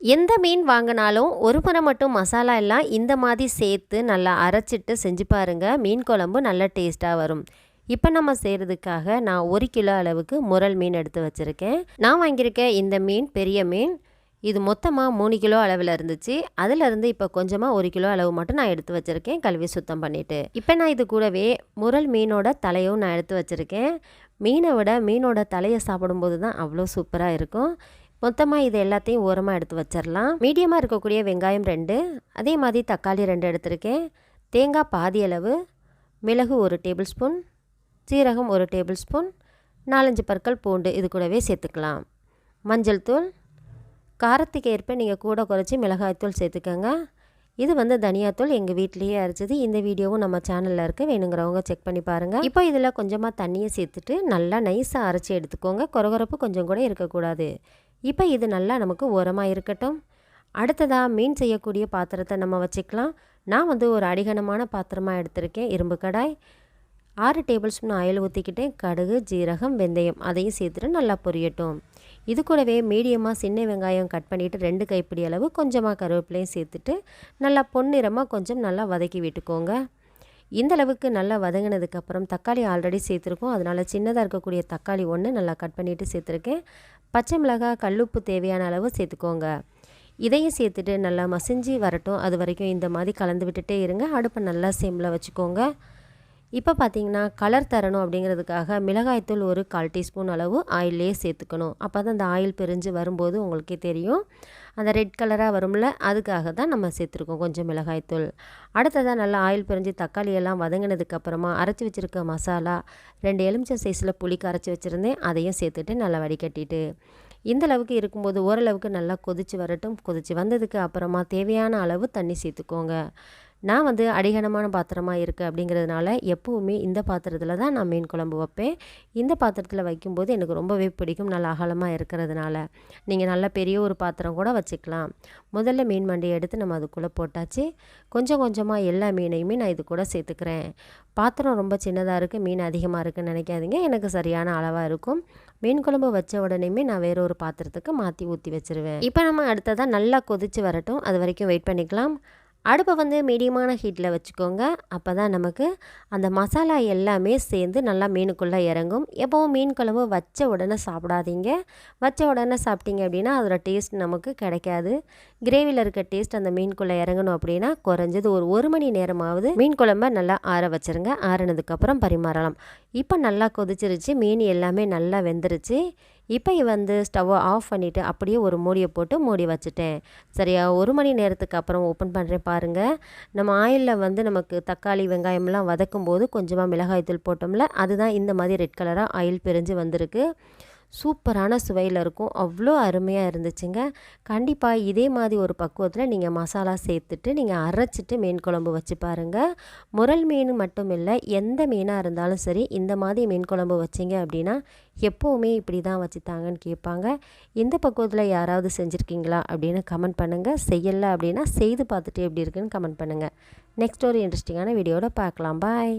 எந்த மீன் வாங்கினாலும் ஒரு முறை மட்டும் மசாலா எல்லாம் இந்த மாதிரி சேர்த்து நல்லா அரைச்சிட்டு செஞ்சு பாருங்கள் மீன் குழம்பு நல்ல டேஸ்ட்டாக வரும். இப்போ நம்ம செய்கிறதுக்காக நான் ஒரு கிலோ அளவுக்கு முரல் மீன் எடுத்து வச்சுருக்கேன். நான் வாங்கியிருக்க இந்த மீன் பெரிய மீன் இது மொத்தமாக மூணு கிலோ அளவில் இருந்துச்சு. அதிலிருந்து இப்போ கொஞ்சமாக ஒரு கிலோ அளவு மட்டும் நான் எடுத்து வச்சுருக்கேன் கழுவி சுத்தம் பண்ணிவிட்டு இப்போ நான் இது கூடவே முரல் மீனோட தலையும் நான் எடுத்து வச்சுருக்கேன். மீனை விட மீனோட தலையை சாப்பிடும்போது தான் அவ்வளோ சூப்பராக இருக்கும். மொத்தமாக இது எல்லாத்தையும் ஓரமாக எடுத்து வச்சிடலாம் மீடியமாக இருக்கக்கூடிய வெங்காயம் ரெண்டு அதே மாதிரி தக்காளி ரெண்டு எடுத்திருக்கேன். தேங்காய் பாதி அளவு மிளகு ஒரு டேபிள் ஸ்பூன் சீரகம் ஒரு டேபிள் ஸ்பூன் நாலஞ்சு பற்கள் பூண்டு இது கூடவே சேர்த்துக்கலாம். மஞ்சள் தூள் காரத்துக்கு ஏற்ப நீங்கள் கூட குறைச்சி மிளகாய்த்தூள் சேர்த்துக்கோங்க. இது வந்து தனியாத்தூள் எங்கள் வீட்லேயே அரைச்சது. இந்த வீடியோவும் நம்ம சேனலில் இருக்குது வேணுங்கிறவங்க செக் பண்ணி பாருங்கள் இப்போ இதில் கொஞ்சமாக தண்ணியை சேர்த்துட்டு நல்லா நைஸாக அரைச்சி எடுத்துக்கோங்க. குறகுறப்பு கொஞ்சம் கூட இருக்கக்கூடாது. இப்போ இது நல்லா நமக்கு உரமாக இருக்கட்டும். அடுத்ததாக மீன் செய்யக்கூடிய பாத்திரத்தை நம்ம வச்சுக்கலாம். நான் வந்து ஒரு அடிகனமான பாத்திரமாக எடுத்திருக்கேன். இரும்பு கடாய். ஆறு டேபிள் ஸ்பூன் ஆயில் ஊற்றிக்கிட்டேன் கடுகு ஜீரகம் வெந்தயம் அதையும் சேர்த்துட்டு நல்லா பொரியட்டும். இது கூடவே மீடியமாக சின்ன வெங்காயம் கட் பண்ணிவிட்டு ரெண்டு கைப்பிடி அளவு கொஞ்சமாக கருவேப்பிலையும் சேர்த்துட்டு நல்லா பொன்னிறமாக கொஞ்சம் நல்லா வதக்கி விட்டுக்கோங்க. இந்த அளவுக்கு நல்லா வதங்கினதுக்கப்புறம் தக்காளி ஆல்ரெடி சேர்த்துருக்கோம். அதனால் சின்னதாக இருக்கக்கூடிய தக்காளி ஒன்று நல்லா கட் பண்ணிவிட்டு சேர்த்துருக்கேன். பச்சை மிளகாய் கல்லுப்பு தேவையான அளவு சேர்த்துக்கோங்க. இதையும் சேர்த்துட்டு நல்லா மசிஞ்சு வரட்டும். அது வரைக்கும் இந்த மாதிரி கலந்து விட்டுட்டே இருங்க. அடுப்பை நல்லா சேமில் வச்சுக்கோங்க. இப்போ பார்த்தீங்கன்னா கலர் தரணும் அப்படிங்கிறதுக்காக மிளகாய்த்தூள் ஒரு கால் டீஸ்பூன் அளவு ஆயிலே சேர்த்துக்கணும். அப்போ தான் அந்த ஆயில் பிரிஞ்சு வரும்போது உங்களுக்கே தெரியும். அந்த ரெட் கலராக வரும்ல அதுக்காக தான் நம்ம சேர்த்துருக்கோம் கொஞ்சம் மிளகாய்த்தூள். அடுத்ததாக நல்லா ஆயில் பிரிஞ்சு தக்காளியெல்லாம் வதங்கினதுக்கப்புறமா அரைச்சி வச்சுருக்க மசாலா ரெண்டு எலுமிச்சம் சைஸில் புளிக்கு அரைச்சி வச்சுருந்தேன். அதையும் சேர்த்துட்டு நல்லா வடிகட்டிட்டு இந்த அளவுக்கு இருக்கும்போது ஓரளவுக்கு நல்லா கொதித்து வரட்டும். கொதித்து வந்ததுக்கு அப்புறமா தேவையான அளவு தண்ணி சேர்த்துக்கோங்க. நான் வந்து அடிகனமான பாத்திரமாக இருக்குது அப்படிங்கிறதுனால எப்போவுமே இந்த பாத்திரத்தில் தான் நான் மீன் குழம்பு வைப்பேன். இந்த பாத்திரத்தில் வைக்கும்போது எனக்கு ரொம்பவே பிடிக்கும். நல்லா அகலமாக இருக்கிறதுனால. நீங்கள் நல்ல பெரிய ஒரு பாத்திரம் கூட வச்சுக்கலாம். முதல்ல மீன் மண்டியை எடுத்து நம்ம அதுக்குள்ளே போட்டாச்சு. கொஞ்சம் கொஞ்சமாக எல்லா மீனையுமே நான் இது கூட சேர்த்துக்கிறேன். பாத்திரம் ரொம்ப சின்னதாக இருக்குது மீன் அதிகமாக இருக்குதுன்னு நினைக்காதீங்க. எனக்கு சரியான அளவாக இருக்கும். மீன் குழம்பு வச்ச உடனேமே நான் வேற ஒரு பாத்திரத்துக்கு மாற்றி ஊற்றி வச்சுருவேன். இப்போ நம்ம அடுத்ததாக நல்லா கொதித்து வரட்டும். அது வரைக்கும் வெயிட் பண்ணிக்கலாம். அடுப்பை வந்து மீடியமான ஹீட்டில் வச்சுக்கோங்க. அப்போ தான் நமக்கு அந்த மசாலா எல்லாமே சேர்ந்து நல்லா மீனுக்குள்ளே இறங்கும். எப்போவும் மீன் குழம்பு வச்ச உடனே சாப்பிடாதீங்க. வச்ச உடனே சாப்பிட்டீங்க அப்படின்னா அதோட டேஸ்ட் நமக்கு கிடைக்காது. கிரேவியில் இருக்க டேஸ்ட் அந்த மீனுக்குள்ளே இறங்கணும் அப்படின்னா குறைஞ்சது ஒரு ஒரு மணி நேரமாவது மீன் குழம்ப நல்லா ஆற வச்சுருங்க. ஆறினதுக்கப்புறம் பரிமாறலாம். இப்போ நல்லா கொதிச்சிருச்சு. மீன் எல்லாமே நல்லா வெந்துருச்சு. இப்போ வந்து ஸ்டவ்வை ஆஃப் பண்ணிவிட்டு அப்படியே ஒரு மூடியை போட்டு மூடி வச்சுட்டேன். சரியா? ஒரு மணி நேரத்துக்கு அப்புறம் ஓப்பன் பண்ணுறேன் பாருங்கள் நம்ம ஆயிலில் வந்து நமக்கு தக்காளி வெங்காயம்லாம் வதக்கும் போது கொஞ்சமாக மிளகாய்த்தூள் போட்டோம்ல அதுதான் இந்த மாதிரி ரெட் கலராக ஆயில் பிரிஞ்சு வந்திருக்கு. சூப்பரான சுவையில் இருக்கும். அவ்வளோ அருமையாக இருந்துச்சுங்க. கண்டிப்பாக இதே மாதிரி ஒரு பக்குவத்தில் நீங்கள் மசாலா சேர்த்துட்டு நீங்கள் அரைச்சிட்டு மீன் குழம்பு வச்சு பாருங்கள் முரல் மீன் மட்டும் இல்லை எந்த மீனாக இருந்தாலும் சரி இந்த மாதிரி மீன் குழம்பு வச்சிங்க அப்படின்னா எப்போவுமே இப்படி தான் வச்சுத்தாங்கன்னு கேட்பாங்க. இந்த பக்குவத்தில் யாராவது செஞ்சுருக்கீங்களா அப்படின்னு கமெண்ட் பண்ணுங்கள் செய்யலை அப்படின்னா செய்து பார்த்துட்டு எப்படி இருக்குன்னு கமெண்ட் பண்ணுங்கள் நெக்ஸ்ட் ஒரு இன்ட்ரெஸ்டிங்கான வீடியோவில் பார்க்கலாம். பாய்.